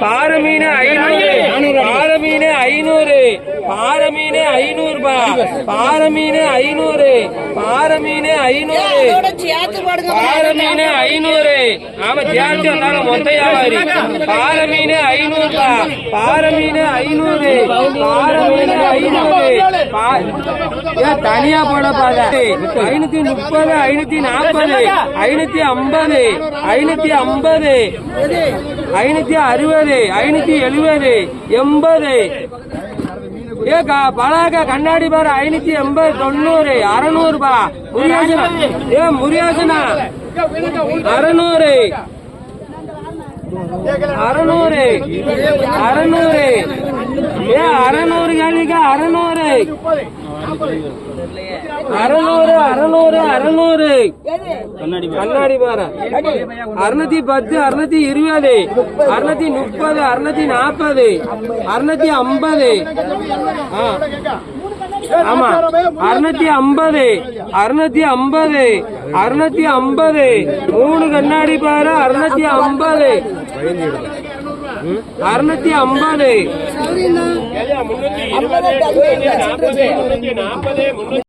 பாரமீன் ஐநூறு பாரமீன் ஐநூறு மீன் ஐநூறு பா பாரமீன் ஐநூறு மீன் ஐநூறு அதோட சேர்த்து ஐநூறு ஆமா சேர்த்து வந்தாலும் மொத்த வியாபாரி பாரமீன் பா பாரமீன் ஐநூறு. பாரமீன் ஐநூறு. பா- தனியா போட பாத ஐநூத்தி முப்பது ஐநூத்தி நாற்பது ஐநூத்தி ஐம்பது ஐநூத்தி ஐம்பது ஐநூத்தி அறுபது ஐநூத்தி எழுபது எண்பது. ஏக்கா பலாக்கா கண்ணாடி பாரு ஐநூத்தி எண்பது தொண்ணூறு அறநூறுபா. முரியாசனா ஏ முரியாசனா அறநூறு. அறநூறு. அறநூறு. ஏ அறநூறு கேள்விக்கா அறநூறு. அறநூறு அறநூறு அறநூறு. கண்ணாடி பாரு. அறுநூத்தி பத்து அறுநூத்தி இருபது. அறுநூத்தி முப்பது அறுநூத்தி நாற்பது அறுநூத்தி ஐம்பது. ஆமா. அறுநூத்தி ஐம்பது அறுநூத்தி ஐம்பது அறுநூத்தி ஐம்பது மூணு கண்ணாடி பாரு அறுநூத்தி ஐம்பது அறுநூத்தி ஐம்பது